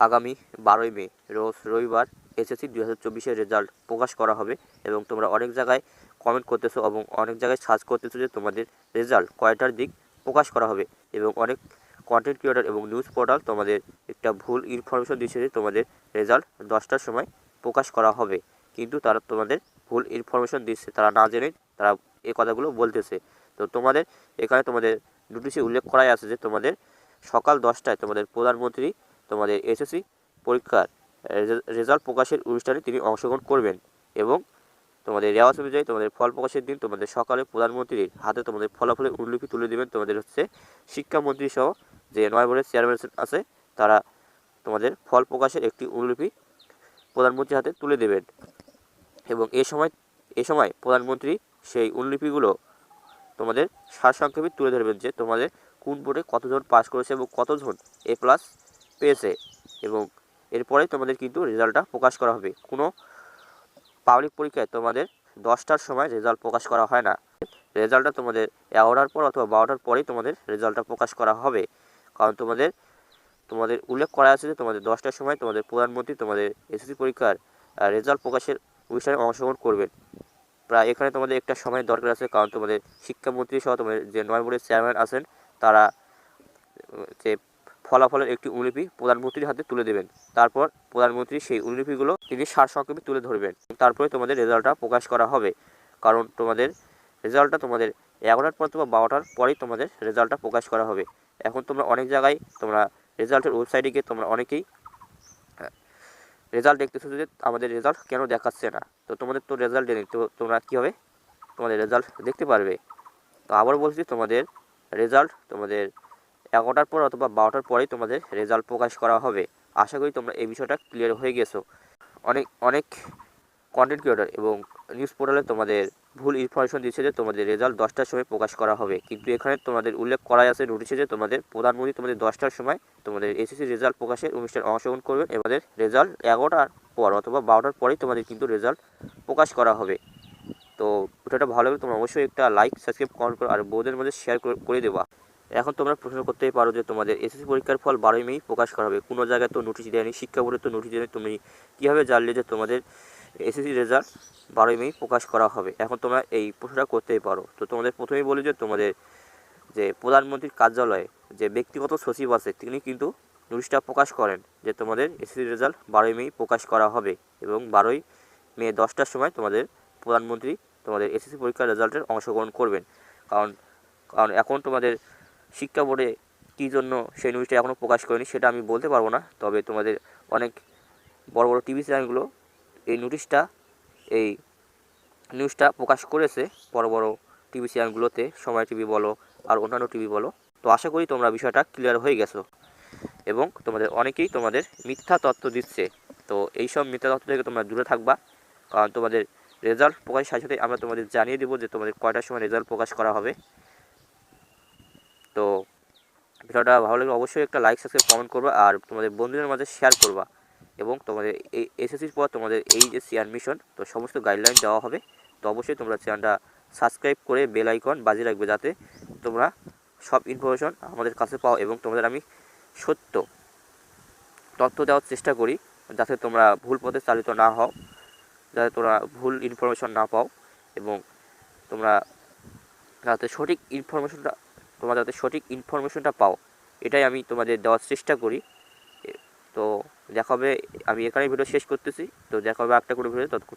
আগামী বারোই মে, রোজ রবিবার এসএসসি দুই হাজার চব্বিশের রেজাল্ট প্রকাশ করা হবে এবং তোমরা অনেক জায়গায় কমেন্ট করতেছো এবং অনেক জায়গায় সার্চ করতেছো যে তোমাদের রেজাল্ট কয়টার দিক প্রকাশ করা হবে এবং অনেক কন্টেন্ট ক্রিয়েটর এবং নিউজ পোর্টাল তোমাদের একটা ভুল ইনফরমেশন দিচ্ছে যে তোমাদের রেজাল্ট দশটার সময় প্রকাশ করা হবে। কিন্তু তারা তোমাদের ভুল ইনফরমেশন দিচ্ছে তারা না জেনেই তারা এই কথাগুলো বলতেছে। তো তোমাদের এখানে তোমাদের নোটিশে উল্লেখ করাই আছে যে তোমাদের সকাল দশটায় তোমাদের প্রধানমন্ত্রী তোমাদের এসএসসি পরীক্ষার রেজাল্ট প্রকাশের অনুষ্ঠানে তিনি অংশগ্রহণ করবেন এবং তোমাদের রেওয়াজ অনুযায়ী তোমাদের ফল প্রকাশের দিন তোমাদের সকালে প্রধানমন্ত্রীর হাতে তোমাদের ফলাফলের উল্লেখি তুলে দেবেন। তোমাদের হচ্ছে শিক্ষামন্ত্রী সহ যে নয় বোর্ডের চেয়ারম্যান আছে, তারা তোমাদের ফল প্রকাশের একটি অনুলিপি প্রধানমন্ত্রীর হাতে তুলে দেবেন। এবং এ সময় এ সময় প্রধানমন্ত্রী সেই অনুলিপিগুলো তোমাদের সারসংক্ষেপে তুলে ধরবেন যে তোমাদের কোন বোর্ডে কতজন পাস করেছে এবং কতজন এ প্লাস পেয়েছে এবং এরপরে তোমাদের কিন্তু রেজাল্টটা প্রকাশ করা হবে। কোনো পাবলিক পরীক্ষায় তোমাদের দশটার সময় রেজাল্ট প্রকাশ করা হয় না। রেজাল্টটা তোমাদের এগারোটার পর অথবা বারোটার পরেই তোমাদের রেজাল্টটা প্রকাশ করা হবে। কারণ তোমাদের তোমাদের উল্লেখ করা আছে যে তোমাদের দশটার সময় তোমাদের প্রধানমন্ত্রী, তোমাদের এসএসসি পরীক্ষার রেজাল্ট প্রকাশের অনুষ্ঠানে অংশগ্রহণ করবেন। প্রায় এখানে তোমাদের একটা সময় দরকার আছে কারণ তোমাদের শিক্ষামন্ত্রী সহ তোমাদের যে নয় বোর্ডের চেয়ারম্যান আছেন, তারা, যে ফলাফলের একটি অনুলিপি প্রধানমন্ত্রীর হাতে তুলে দেবেন। তারপর প্রধানমন্ত্রী সেই অনুলিপিগুলো তিনি সারসংক্ষেপে তুলে ধরবেন। তারপরে তোমাদের রেজাল্টটা প্রকাশ করা হবে। কারণ তোমাদের রেজাল্টটা তোমাদের এগারোটার পর তোমার বারোটার পরেই তোমাদের রেজাল্টটা প্রকাশ করা হবে। এখন তোমরা অনেক জায়গায় তোমরা রেজাল্টের ওয়েবসাইটে গিয়ে তোমরা অনেকেই রেজাল্ট দেখতেছো যে আমাদের রেজাল্ট কেন দেখাচ্ছে না। তো তোমাদের তো রেজাল্ট নেই। তো তোমরা কী হবে তোমাদের রেজাল্ট দেখতে পারবে? তো আবার বলছি, তোমাদের রেজাল্ট তোমাদের এগারোটার পর অথবা বারোটার পরেই তোমাদের রেজাল্ট প্রকাশ করা হবে। আশা করি তোমরা এই বিষয়টা ক্লিয়ার হয়ে গেছো। অনেক অনেক কন্টেন্ট ক্রিয়েটর এবং নিউজ পোর্টালে তোমাদের ভুল ইনফরমেশন দিচ্ছে যে তোমাদের রেজাল্ট দশটার সময় প্রকাশ করা হবে। কিন্তু এখানে তোমাদের উল্লেখ করাই আছে নোটিশে যে তোমাদের প্রধানমন্ত্রী তোমাদের দশটার সময় তোমাদের এসএসসি রেজাল্ট প্রকাশের অনুষ্ঠানে অংশগ্রহণ করবেন এবারে রেজাল্ট এগারোটার পর অথবা বারোটার পরেই তোমাদের কিন্তু রেজাল্ট প্রকাশ করা হবে। তো ভিডিওটা ভালো লাগলে তোমরা অবশ্যই একটা লাইক সাবস্ক্রাইব কমেন্ট করো আর বউদের মধ্যে শেয়ার করে দেবা। এখন তোমরা প্রশ্ন করতেই পারো যে তোমাদের এসএসসি পরীক্ষার ফল বারোই মেই প্রকাশ করা হবে। কোনো জায়গায় তো নোটিশ দেয়নি, শিক্ষা বোর্ডে তো নোটিশ দেয়নি। তুমি কীভাবে জানলে যে তোমাদের এসএসসি রেজাল্ট বারোই মেই প্রকাশ করা হবে? এখন তোমরা এই প্রশ্নটা করতেই পারো। তো তোমাদের প্রথমেই বলি যে তোমাদের যে প্রধানমন্ত্রীর কার্যালয়ে যে ব্যক্তিগত সচিব আছে, তিনি কিন্তু নোটিশটা প্রকাশ করেন যে তোমাদের এসএসসি রেজাল্ট বারোই মেই প্রকাশ করা হবে এবং বারোই মে দশটার সময় তোমাদের প্রধানমন্ত্রী তোমাদের এসএসসি পরীক্ষার রেজাল্টের অংশগ্রহণ করবেন। কারণ কারণ এখন তোমাদের শিক্ষা বোর্ডে কী জন্য সেই নিউজটা এখনও প্রকাশ করেনি সেটা আমি বলতে পারব না। তবে তোমাদের অনেক বড় বড় টিভি চ্যানেলগুলো এই নোটিশটা এই নিউজটা প্রকাশ করেছে বড় বড় টিভি চ্যানেলগুলোতে, সময় টিভি বলো আর অন্যান্য টিভি বলো। তো আশা করি তোমরা বিষয়টা ক্লিয়ার হয়ে গেছো এবং তোমাদের অনেকেই তোমাদের মিথ্যা তথ্য দিচ্ছে। তো এই সব মিথ্যা তথ্য থেকে তোমরা দূরে থাকবা। কারণ তোমাদের রেজাল্ট প্রকাশের সাথে সাথে আমরা তোমাদের জানিয়ে দেবো যে তোমাদের কয়টার সময় রেজাল্ট প্রকাশ করা হবে। তো ভিডিওটা ভালো লাগলে অবশ্যই একটা লাইক সাবস্ক্রাইব কমেন্ট করবা আর তোমাদের বন্ধুদের মাঝে শেয়ার করবা এবং তোমাদের এই এসএসসির পর তোমাদের এই যে সিয়ার মিশন তো সমস্ত গাইডলাইন দেওয়া হবে। তো অবশ্যই তোমরা চ্যানেলটা সাবস্ক্রাইব করে বেল আইকন বাজিয়ে রাখবে যাতে তোমরা সব ইনফরমেশন আমাদের কাছে পাও এবং তোমাদের আমি সত্য তথ্য দেওয়ার চেষ্টা করি যাতে তোমরা ভুল পথে চালিত না হও, যাতে তোমরা ভুল ইনফরমেশন না পাও এবং তোমরা যাতে সঠিক ইনফরমেশনটা তোমরা যাতে সঠিক ইনফরমেশনটা পাও, এটাই আমি তোমাদের দেওয়ার চেষ্টা করি। তো দেখা হবে, আমি এখানেই ভিডিও শেষ করতেছি। তো দেখা হবে একটা করে ভিডিও ততক্ষণ